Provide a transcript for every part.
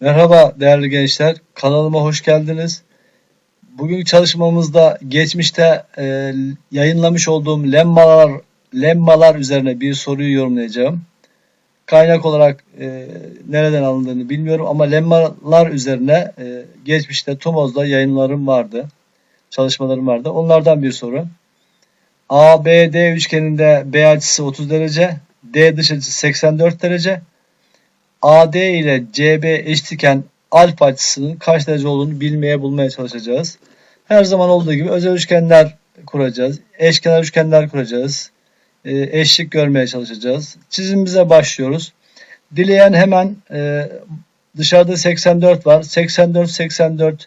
Merhaba değerli gençler, kanalıma hoş geldiniz. Bugün çalışmamızda geçmişte e, yayınlamış olduğum lemmalar lemmalar üzerine bir soruyu yorumlayacağım. Kaynak olarak e, nereden alındığını bilmiyorum ama lemmalar üzerine e, geçmişte TUMOZ'da yayınlarım vardı, çalışmalarım vardı. Onlardan bir soru. ABD üçgeninde B açısı 30 derece, D dış açısı 84 derece, AD ile CB eşitken alfa açısının kaç derece olduğunu bilmeye bulmaya çalışacağız. Her zaman olduğu gibi özel üçgenler kuracağız. Eşkenar üçgenler kuracağız. E, eşlik görmeye çalışacağız. Çizimimize başlıyoruz. Dileyen hemen e, dışarıda 84 var. 84 84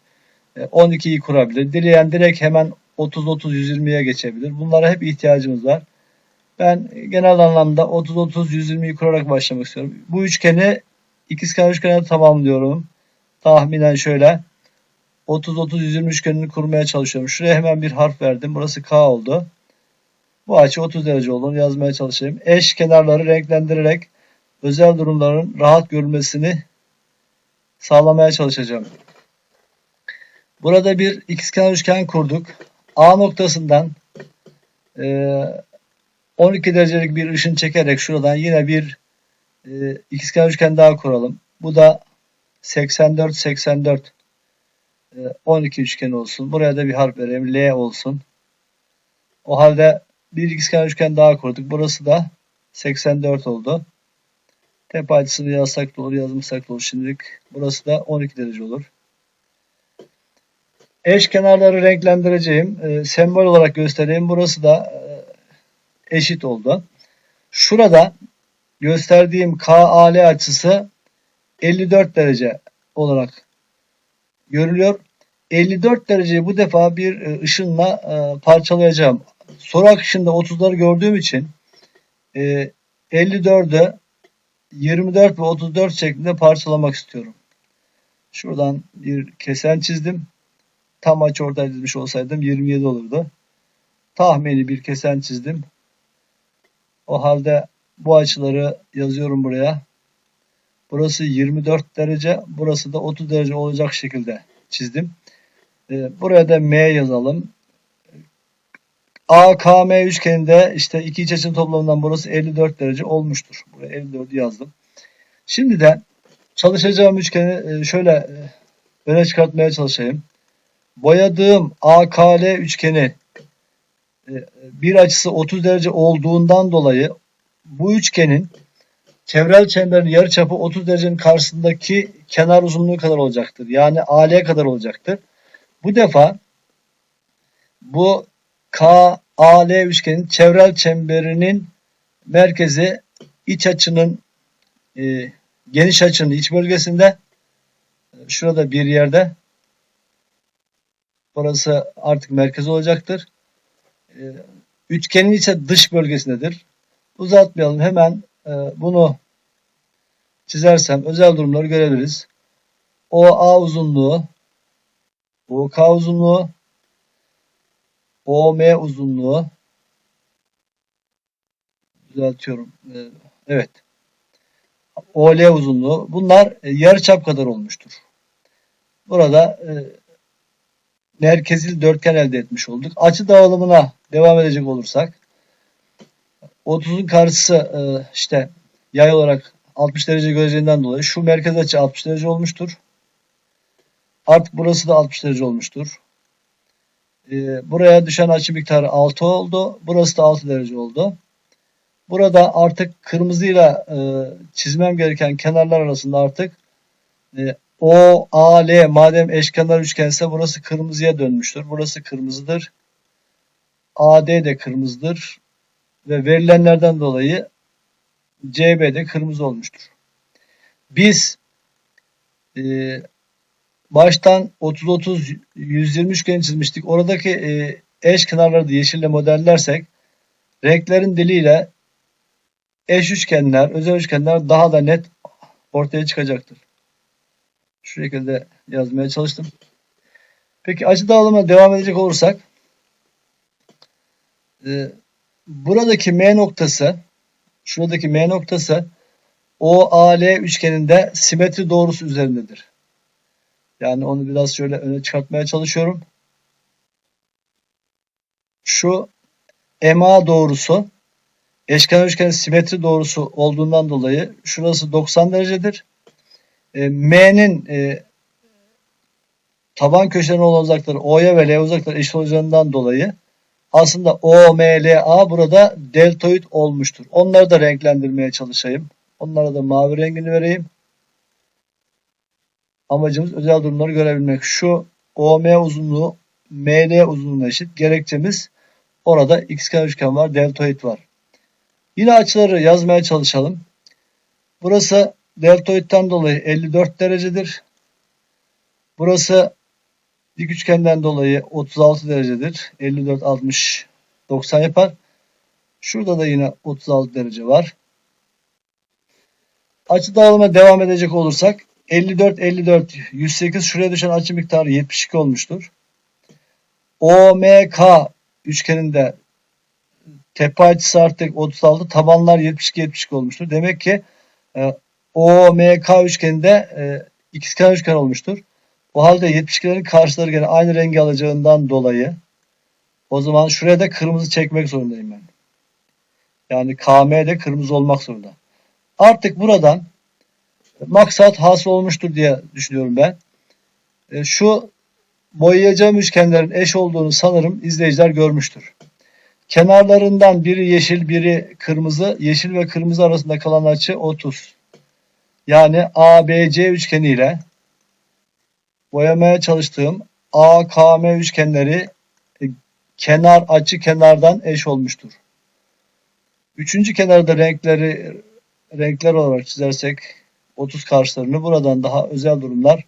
e, 12'yi kurabilir. Dileyen direkt hemen 30 30 120'ye geçebilir. Bunlara hep ihtiyacımız var. Ben genel anlamda 30-30-120'yi kurarak başlamak istiyorum. Bu üçgeni ikizkenar üçgene tamamlıyorum. Tahminen şöyle 30-30-120 üçgenini kurmaya çalışıyorum. Şuraya hemen bir harf verdim. Burası K oldu. Bu açı 30 derece olduğunu yazmaya çalışayım. Eş kenarları renklendirerek özel durumların rahat görülmesini sağlamaya çalışacağım. Burada bir ikizkenar üçgen kurduk. A noktasından e, 12 derecelik bir ışın çekerek şuradan yine bir e, ikizkenar üçgen daha kuralım. Bu da 84 84 e, 12 üçgen olsun. Buraya da bir harf vereyim. L olsun. O halde bir ikizkenar üçgen daha kurduk. Burası da 84 oldu. Tepe açısını yazsak da olur, yazmasak da olur şimdilik. Burası da 12 derece olur. Eş kenarları renklendireceğim. E, sembol olarak göstereyim. Burası da e, eşit oldu. Şurada gösterdiğim KAL açısı 54 derece olarak görülüyor. 54 dereceyi bu defa bir e, ışınla e, parçalayacağım. Soru akışında 30'ları gördüğüm için 54'ü 24 ve 34 şeklinde parçalamak istiyorum. Şuradan bir kesen çizdim. Tam açı ortaya dizmiş olsaydım 27 olurdu. Tahmini bir kesen çizdim. O halde bu açıları yazıyorum buraya. Burası 24 derece, burası da 30 derece olacak şekilde çizdim. Ee, buraya da M yazalım. AKM üçgeninde işte iki iç açının toplamından burası 54 derece olmuştur. Buraya 54 yazdım. Şimdi de çalışacağım üçgeni e, şöyle e, öne çıkartmaya çalışayım. Boyadığım AKL üçgeni e, bir açısı 30 derece olduğundan dolayı bu üçgenin çevrel çemberin yarıçapı 30 derecenin karşısındaki kenar uzunluğu kadar olacaktır. Yani AL kadar olacaktır. Bu defa bu KAL üçgenin çevrel çemberinin merkezi iç açının e, geniş açının iç bölgesinde şurada bir yerde burası artık merkez olacaktır. E, üçgenin ise dış bölgesindedir uzatmayalım. Hemen e, bunu çizersem özel durumları görebiliriz. OA uzunluğu, OK uzunluğu, OM uzunluğu düzeltiyorum. E, evet. OL uzunluğu. Bunlar e, yarıçap kadar olmuştur. Burada e, merkezil dörtgen elde etmiş olduk. Açı dağılımına devam edecek olursak 30'un karşısı e, işte yay olarak 60 derece göreceğinden dolayı şu merkez açı 60 derece olmuştur. Artık burası da 60 derece olmuştur. E, buraya düşen açı miktarı 6 oldu. Burası da 6 derece oldu. Burada artık kırmızıyla e, çizmem gereken kenarlar arasında artık O, A, L madem eşkenar üçgense burası kırmızıya dönmüştür. Burası kırmızıdır. AD de kırmızıdır ve verilenlerden dolayı CB'de kırmızı olmuştur. Biz e, baştan 30-30 120 üçgeni çizmiştik. Oradaki e, eş kenarları da yeşille modellersek renklerin diliyle eş üçgenler, özel üçgenler daha da net ortaya çıkacaktır. Şu şekilde yazmaya çalıştım. Peki açı dağılımına devam edecek olursak e, buradaki M noktası şuradaki M noktası OAL üçgeninde simetri doğrusu üzerindedir. Yani onu biraz şöyle öne çıkartmaya çalışıyorum. Şu MA doğrusu eşkenar üçgenin simetri doğrusu olduğundan dolayı şurası 90 derecedir. E, M'nin e, taban köşelerine olan uzaklıkları O'ya ve L uzaklıkları eşit olacağından dolayı aslında OMLA burada deltoid olmuştur. Onları da renklendirmeye çalışayım. Onlara da mavi rengini vereyim. Amacımız özel durumları görebilmek. Şu OM uzunluğu ML uzunluğuna eşit. Gerekçemiz orada xkenar üçgen var, deltoid var. Yine açıları yazmaya çalışalım. Burası deltoidten dolayı 54 derecedir. Burası dik üçgenden dolayı 36 derecedir. 54, 60, 90 yapar. Şurada da yine 36 derece var. Açı dağılıma devam edecek olursak 54, 54, 108 şuraya düşen açı miktarı 72 olmuştur. OMK üçgeninde tepe açısı artık 36, tabanlar 72, 72 olmuştur. Demek ki e, OMK üçgeninde e, ikizkenar üçgen olmuştur. O halde 72'lerin karşıları gene aynı rengi alacağından dolayı o zaman şuraya da kırmızı çekmek zorundayım ben. Yani KM de kırmızı olmak zorunda. Artık buradan maksat hasıl olmuştur diye düşünüyorum ben. E, şu boyayacağım üçgenlerin eş olduğunu sanırım izleyiciler görmüştür. Kenarlarından biri yeşil, biri kırmızı. Yeşil ve kırmızı arasında kalan açı 30. Yani ABC üçgeni ile boyamaya çalıştığım AKM üçgenleri kenar açı kenardan eş olmuştur. Üçüncü kenarda renkleri renkler olarak çizersek 30 karşılarını buradan daha özel durumlar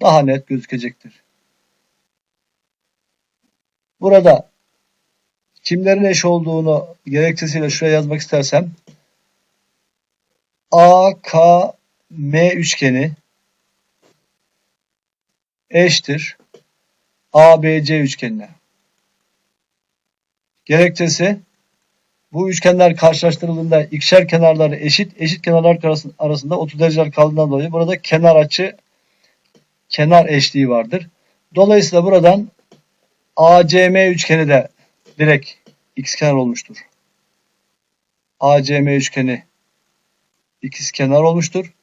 daha net gözükecektir. Burada kimlerin eş olduğunu gerekçesiyle şuraya yazmak istersem AKM üçgeni eşittir ABC üçgenine. Gerekçesi bu üçgenler karşılaştırıldığında ikişer kenarları eşit, eşit kenarlar arasında 30 dereceler kaldığından dolayı burada kenar açı kenar eşliği vardır. Dolayısıyla buradan ACM üçgeni de direkt ikizkenar olmuştur. ACM üçgeni ikizkenar olmuştur.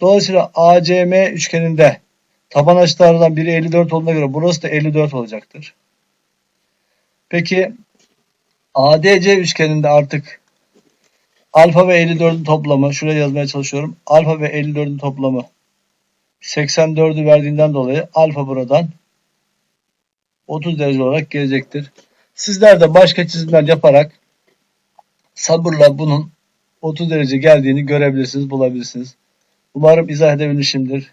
Dolayısıyla ACM üçgeninde taban açılardan biri 54 olduğuna göre burası da 54 olacaktır. Peki ADC üçgeninde artık alfa ve 54'ün toplamı şuraya yazmaya çalışıyorum. Alfa ve 54'ün toplamı 84'ü verdiğinden dolayı alfa buradan 30 derece olarak gelecektir. Sizler de başka çizimler yaparak sabırla bunun 30 derece geldiğini görebilirsiniz, bulabilirsiniz. Umarım izah edebilmişimdir.